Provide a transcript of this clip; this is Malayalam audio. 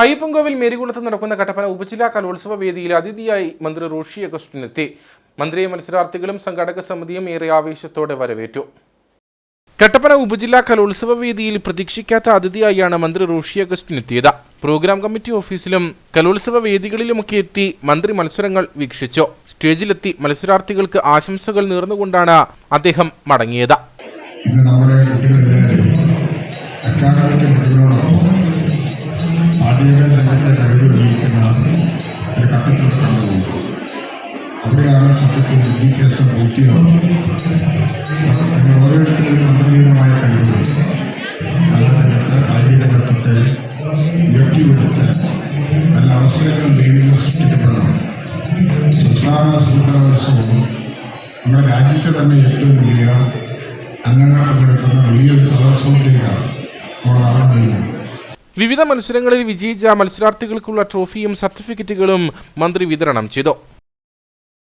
അയ്യപ്പൻകോവിൽ മേരികുളത്ത് നടക്കുന്ന കട്ടപ്പന ഉപജില്ലാ കലോത്സവ വേദിയിൽ അതിഥിയായി മന്ത്രി റോഷി അഗസ്റ്റിനെത്തി. മന്ത്രിയെ മത്സരാർത്ഥികളും സംഘാടക സമിതിയും ഏറെ ആവേശത്തോടെ വരവേറ്റു. കട്ടപ്പന ഉപജില്ലാ കലോത്സവ വേദിയിൽ പ്രതീക്ഷിക്കാത്ത അതിഥിയായാണ് മന്ത്രി റോഷി അഗസ്റ്റിനെത്തിയത്. പ്രോഗ്രാം കമ്മിറ്റി ഓഫീസിലും കലോത്സവ വേദികളിലുമൊക്കെ എത്തി മന്ത്രി മത്സരങ്ങൾ വീക്ഷിച്ചു. സ്റ്റേജിലെത്തി മത്സരാർത്ഥികൾക്ക് ആശംസകൾ നേർന്നുകൊണ്ടാണ് അദ്ദേഹം മടങ്ങിയത്. നമ്മുടെ രംഗത്തെ കഴിവ് തെളിയിക്കുന്ന ഒരു ഘട്ടത്തിലൂടെ കടന്നുപോകുന്നത് അവിടെയാണ് സത്യത്തിൽ വിദ്യാഭ്യാസം പൂർത്തിയാവുന്നത് നിങ്ങൾ ഓരോരുത്തരും അന്തർലീനമായ കഴിവുകൾ. കലാരംഗത്ത് രംഗത്ത് ഉയർത്തിവിടുത്ത് നല്ല അവസരങ്ങളും വേദികൾ സൃഷ്ടിക്കപ്പെടണം സംസ്ഥാന സംഘടനോത്സവം നമ്മുടെ രാജ്യത്തെ തന്നെ ഏറ്റവും വലിയ വിവിധ മത്സരങ്ങളിൽ വിജയിച്ച മത്സരാർത്ഥികൾക്കുള്ള ട്രോഫിയും സർട്ടിഫിക്കറ്റുകളും മന്ത്രി വിതരണം ചെയ്തു